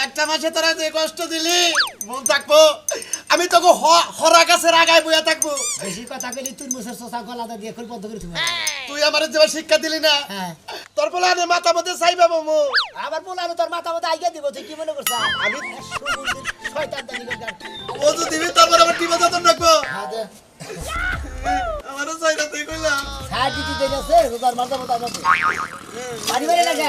একটা মাসে তোরা যে কষ্ট দিলি মন থাকব। আমি তোকে হ- হরা গাছের আগায় বইয়া থাকব। বেশি কথা কইলি তুই মুসের সোসা গলাটা দিয়ে খুল বন্ধ করে তুই আমার যে শিক্ষা দিলি না। হ্যাঁ। তোর বলে আমি মাথা মধ্যে চাইবা মো আবার বলে আমি তোর মাথা মাথা আইগা দিব তুই কি মনে করছ আমি শয়তান দানি করতাম ও তো দিবি তোর বলে আমার টিপে যতন রাখব। হ্যাঁ দে। আমারও তুই কইলাম। সাইড দিতে দেন আছে রোজার মাথা মাথা মাথা পানি মেরে লাগে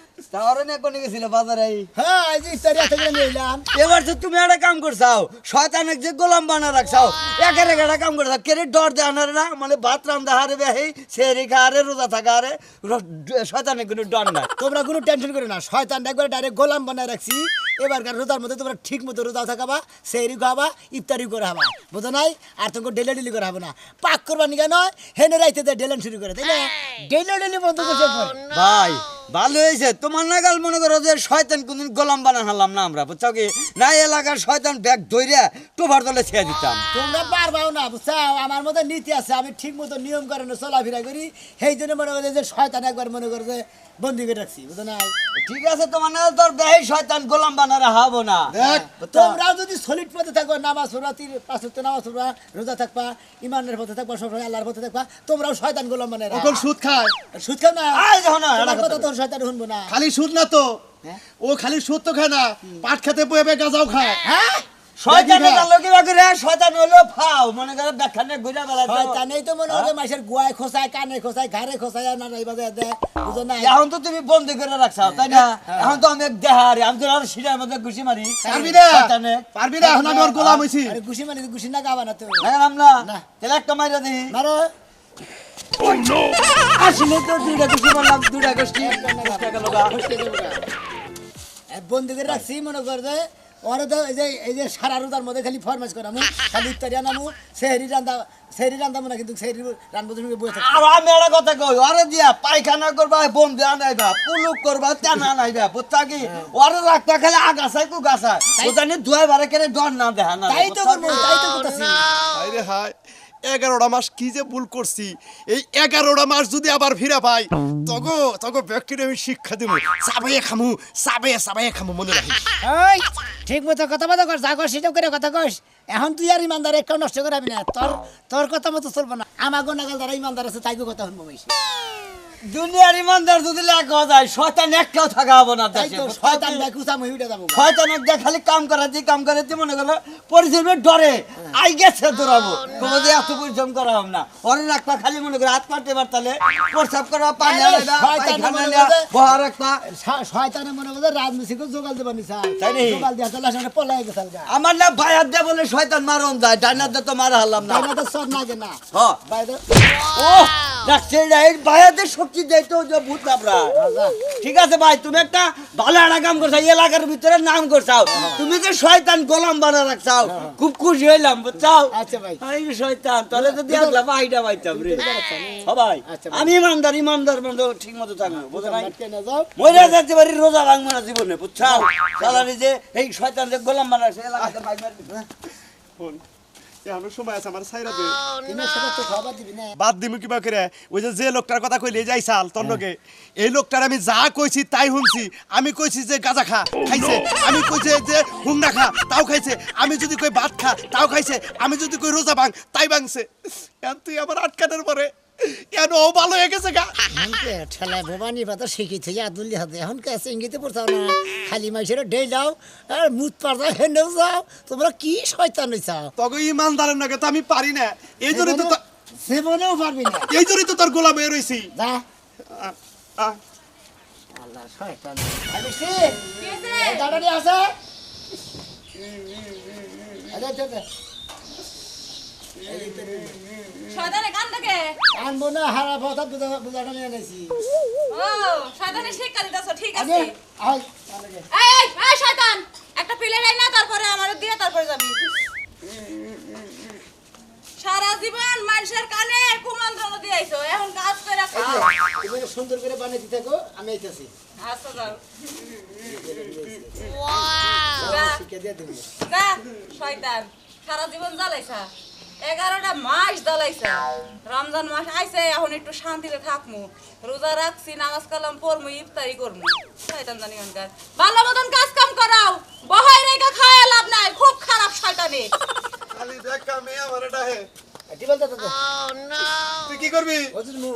তাহলে কোনে গেছিল বাজারে? হ্যাঁ এই যে থেকে নিয়ে এবার তো তুমি একটা কাম করছাও শয়তানের যে গোলাম বানা রাখছাও একের একটা কাম করছাও কেরে ডর দে আনার না? মানে ভাত রান্ধা হারে বেহি সেরি খারে রোজা থাকা হারে শয়তানের কোনো ডর নাই। তোমরা কোনো টেনশন করো না শয়তান একবারে ডাইরেক্ট গোলাম বানায় রাখছি। এবারকার রোজার মধ্যে তোমরা ঠিক মতো রোজা থাকাবা সেহরি খাবা ইফতারি করে হাবা বুঝো নাই? আর তোমাকে ডেলি ডেলি করে হবে না। পাক করবা নিকা নয়? হেনে রাইতে ডেলেন শুরু করে তাই না? ডেলি ডেলি বন্ধ করছে ভাই ভালো হয়েছে। তোমার নাগাল মনে করো যে শয়তান কোনদিন গোলাম বানা হারলাম না আমরা বুঝছ কি? না এলাকার শয়তান ব্যাগ ধইরা টোভার তলে ছেড়ে দিতাম। তোমরা পারবাও না বুঝছ? আমার মধ্যে নীতি আছে আমি ঠিক মতো নিয়ম করে চলাফেরা করি। সেই জন্য মনে করে যে শয়তান একবার মনে করে যে বন্দি করে রাখছি বুঝো নাই? ঠিক আছে তোমার নাগাল তোর বেহি শয়তান গোলাম বানা রাখাবো না। দেখ তোমরাও যদি সলিড পথে থাকো নামাজ পড়বা তিন পাঁচ ওয়াক্ত নামাজ পড়বা রোজা থাকবা ইমানের পথে থাকবা সবসময় আল্লাহর পথে থাকবা তোমরাও শয়তান গোলাম মানে এখন সুদ খায়। সুদ খাও না। আয় যাও না, আমার কথা তো শয়তান শুনব না। খালি সুদ না তো? হ্যাঁ? ও খালি সুদ তো খায় না পাট খেতে বয়ে গাজাও খায়। হ্যাঁ? শয়তানের বাকি লোকে বাকি শয়তান ফাও মনে করে ব্যাখ্যানে ঘুরে বেড়াতো শয়তানেই তো মনে হয় মাসের গুয়ায় খোসায় কানে খোসায় ঘাড়ে খোসায় আর নানাই বাজায় দেয় বুঝো না এখন তো তুমি বন্ধ করে রাখছো তাই না? এখন তো আমি এক দেহারি আমি তো আর সিটার মধ্যে ঘুষি মারি। পারবি না। পারবি না এখন আমি ওর গোলাম হইছি। আরে গুছি মানে গুছি না গাবা না তো। হ্যাঁ আমরা না। তাহলে একটা মাইরা দিই। মারো। আসলে তো দুইটা ঘুষি মারলাম দুইটা গোষ্ঠী। বন্দি করে রাখছি মনে কর ওরা তো এই যে এই যে সারা রোজার মধ্যে খালি ফরমাস করামু খালি ইত্যাদি আনামু সেহরি রান্দা সেহরি রান্দামু না কিন্তু সেহরি রান্ধবো তুমি বসে আর আমি একটা কথা কই ওরে দিয়া পায়খানা করবা বোম দিয়া নাইবা পুলুক করবা তেনা নাইবা বুঝতা কি? ওরে রাখতা খালি আগাছাই কু গাছা ও জানি দুয়াই বারে কেন ডর না দেখা না তাই তো করব তাই তো করতেছি। হায়। এগারোটা মাস কি যে ভুল করছি? এই এগারোটা মাস যদি আবার ফিরা পাই, তগো তগো ব্যক্তির আমি শিক্ষা দেবো সাবাই খামু সাবাই চাবাইয়ে খামু, মনে রাখি ঠিক মতো কথা মতো কর, যা কর সেটা করে কথা কস। এখন তুই আর ইমানদার একটাও নষ্ট করাবি না। তোর তোর কথা মতো চলবো না। আমার গোনাগাল দ্বারা ইমানদার আছে তাইকে কথা শুনব বেশি। দুনিয়ার ইমানদার যদি লেখ যায় শয়তান একটাও থাকা হব না তাই তো শয়তান দেখ উসাম হইটা যাব। শয়তানের দিয়ে খালি কাম করা দিয়ে কাম করে দিয়ে মনে করো পরিশ্রমের ডরে। আই গেছে দৌড়াবো। কোনো দিয়ে এত পরিশ্রম করা হবে না। ওরে রাখবা খালি মনে করো হাত পাতে পারতালে প্রসাব করা পানি আলাদা শয়তান মনে করে- বহা রাখবা শয়তানে মনে করছে রাজমিস্ত্রিকে জোগাল দেবা নিছা তাই নি? জোগাল দিয়া তাহলে সামনে পলাই গেছাল গা। আমার না ভাইয়ার দিয়ে বলে শয়তান মারন যায় ডাইনার দিয়ে তো মারা হারলাম না। তাই না তো সব না গে না। হ্যাঁ বাইরে ও দেখছে শক্তি দেয় যে ভূত লাবরা ঠিক আছে ভাই তুমি একটা ভালো একটা কাম করছ এলাকার ভিতরে নাম করছাও। তুমি যে শয়তান গোলাম বানা রাখছাও খুব খুশি হইলাম বুঝছাও? আচ্ছা ভাই। এই শয়তান তাহলে তো দেখলাম আইডা পাইতাম রে। সবাই আচ্ছা আমি ইমানদার ইমানদার বন্ধু ঠিক মতো থাকব বুঝো নাই? যাচ্ছে বাড়ি রোজা ভাঙবো না জীবনে বুঝছাও? সালারি যে এই শয়তান যে গোলাম বানাচ্ছে এলাকাতে ভাই মারবি এখনও সময় আছে আমার সাইরা দে। তুমি সেটা তো খাবার দিবি না। বাদ দিমু কিবা করে। ওই যে যে লোকটার কথা কইলে যাই সাল তোর লগে এই লোকটার আমি যা কইছি তাই শুনছি। আমি কইছি যে গাজা খা খাইছে। আমি কইছি যে হুংনা খা তাও খাইছে। আমি যদি কই ভাত খা তাও খাইছে। আমি যদি কই রোজা ভাঙ তাই ভাঙছে। তুই আমার আটকানোর পরে। ও ভালো হয়ে গেছে গা? ঠেলা ভবানী পাতা শিখি থেকে আদুল্লি হাতে। এখন কাছে ইঙ্গিতে পড়ছাও না? খালি মাইসের ডেই যাও আর মুত পারতা হেনেও যাও তোমরা কি শয়তান হইছাও তবে ইমানদারের নাকি তো আমি পারি না। এই জন্যই তো জীবনেও পারবি না। এই জন্যই তো তোর গোলাম হয়ে রইছি। যা। আল্লাহ শয়তান। আরে সে দাঁড়ানি আছে? আরে দে দে শয়তানে কান্দাকে আনব না হারা কথা বুঝাটা নিয়ে এনেছি। ও শয়তানে শিক্ষা দিতেছো ঠিক আছে। আয় এই এই এই শয়তান একটা প্লেট আই না তারপরে আমারে দিয়ে তারপরে যাবি। সারা জীবন মানুষের কানে কুমন্ত্রণ দিয়ে আইছো এখন কাজ করে খাও। এবারে সুন্দর করে বানিয়ে দিতে গো আমি আইতেছি। আচ্ছা যাও। শিক্ষা দিয়ে দেবো। যা শয়তান সারা জীবন জ্বালাইছা। এগারোটা মাস জ্বালাইছা। রমজান মাস আইছে এখন একটু শান্তিতে থাকমু। রোজা রাখছি নামাজ কালাম পড়মু ইফতারি করমু। শয়তান জানি অনকার ভালো মতন কাজ কাম করাও। বহাই রেখা খায় লাভ নাই খুব খারাপ শয়তানি। খালি দেখ কামে আমার এটা হে টিবল দাদা তো তুই কি করবি? ওজন মু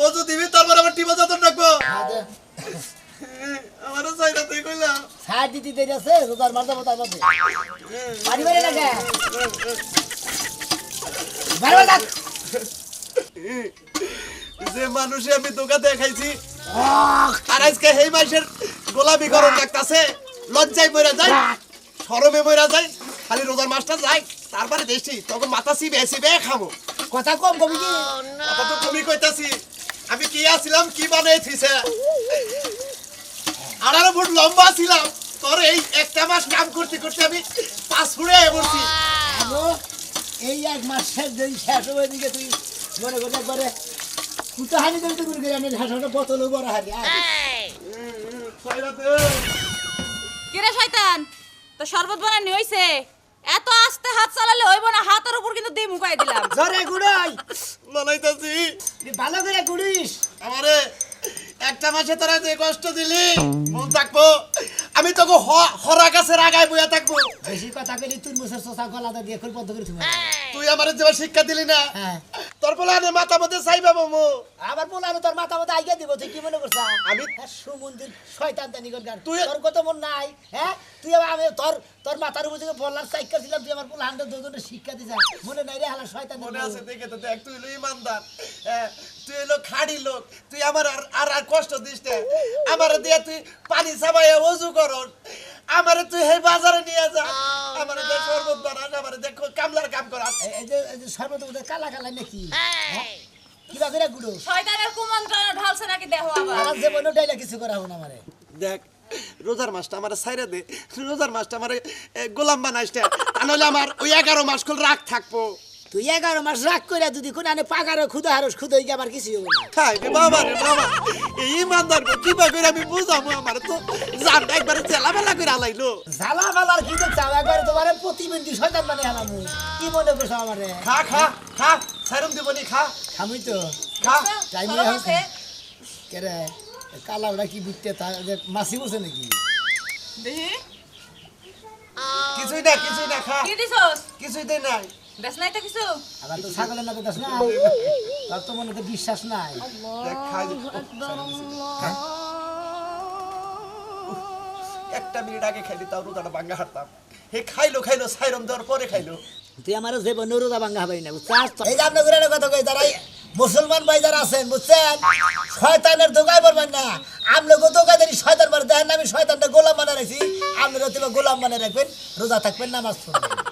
ও যদি দিবি তারপর আমার টিপা যতন রাখব। হ্যাঁ আমারও চাই না তুই কইলাম। সার দিতে দেরি আছে রোজার মারতে পানি বেড়ে না যে মানুষে আমি দোকা দেখাইছি আর আজকে সেই মাসের গোলামি গরম লাগতাছে। লজ্জায় মরে যায় সরমে মরে যায় খালি রোজার মাসটা যায় তারপরে দেখছি তখন মাথা সিবে সিবে খাব। কথা কম কবি কি? কথা তো তুমি কইতাছি। আমি কি আছিলাম কি বানাইছিস আঠারো ফুট লম্বা ছিলাম তোর এই একটা মাস কাম করতে করতে আমি পাঁচ ফুটে আমো এই এক মাস দিন শেষ হবে দিকে তুই মনে করে একবারে কুতো হানি দেবে তো করে আমি হাসাটা বোতল বড় হানি কিরে শয়তান? তো শরবত বানানি হইছে? এত আস্তে হাত চালালে হইব না হাতের উপর কিন্তু দিয়ে মুকাই দিলাম। জরে গুড়াই। বানাইতাছি ভালো করে গুড়িস। আমারে একটা মাসে তোরা যে কষ্ট দিলি মন থাকব। আমি তোকে হরা গাছের আগায় বইয়া থাকব। বেশি কথা কইলি তুই মুসের সোসা গলাটা দিয়ে খুল বন্ধ করে তুই আমার যেবার শিক্ষা দিলি না। হ্যাঁ। তোর বলে আনে মাথা মধ্যে চাইবা মোমো আবার আমি তোর মাথা আইগা দিব তুই কি মনে করছ? আমি- আমি সুমন্দির শয়তান তানি গান। তুই- তোর কত মন নাই হ্যাঁ? তুই আবার আমি তোর তোর মাথার উপর থেকে বললার সাইকেল ছিলাম তুই আমার দুজনে শিক্ষা দিছা। মনে নাই রে হালা শয়তান মনে আছে দেখে তো দেখ তুই হলো ইমানদার হ্যাঁ, তুই হলো খাড়ি লোক তুই আমার আর আর কষ্ট দিস না। আমার দিয়ে তুই পানি সাবাইয়া অজু করন আমারে তুই হে বাজারে নিয়ে যা। আমারে শরবত বানাস আমারে দেখ কামলার কাম করাস এই- এই যে এই যে সর্বত কালা কালা নাকি? হ্যাঁ? কিবা করে গুড়ো? শয়তানের কুমন্ত্রণা ঢালছে নাকি দেহ আবার? আমার জীবনে ডাইলা কিছু করা আমারে। দেখ রোজার মাসটা আমার সাইরা দে। রোজার মাসটা আমার গোলাম বানাইছে না। তা নাহলে আমার ওই এগারো মাস কল রাগ থাকব। তুই এগারো মাস রাগ করে যদি কোন আনে পাগারো খুদা হারস খুদা হইকে আমার কিছু হব না। খাই রে বাবা রে বাবা এই ইমানদার কিবা করে আমি বুঝাবো আমার তো। জান একবারে চেলাবেলা করে আলাইলো। জ্বালা ফালার কি চাও একবারে তোমার প্রতিবন্ধী শয়তান মানে হালামু কি মনে করছ আমারে? খা খা খা সাইরম দিবনি খা। খামুই তো। খা। টাইম কেরে কালা ওরা কি বুঝতে তা মাসি বসে নাকি? দেখি কিছুই না কিছুই না খা। কি দিছস? কিছুই দে নাই। বেশ নাই তো কিছু? আবার তো ছাগলের না দেখাস না? তার তো মনে বিশ্বাস নাই? একটা মিনিট আগে খাইলি তাও রোজাটা ভাঙ্গা হারতাম। হে খাইলো খাইলো সাইরম দেওয়ার পরে খাইলো। তুই আমার যে বনুরোদা ভাঙ্গা হবাই না বুঝছিস? এই যে আপনার কথা কই যারা মুসলমান ভাই যারা আছেন বুঝছেন? শয়তানের দোকায় পড়বেন না। আমলোকে দোকায় শয়তান মার। দেখেন না আমি শয়তানটা গোলাম বানা রাখছি। আপনারা তুমি গোলাম বানা রাখবেন রোজা থাকবেন নামাজ পড়বেন।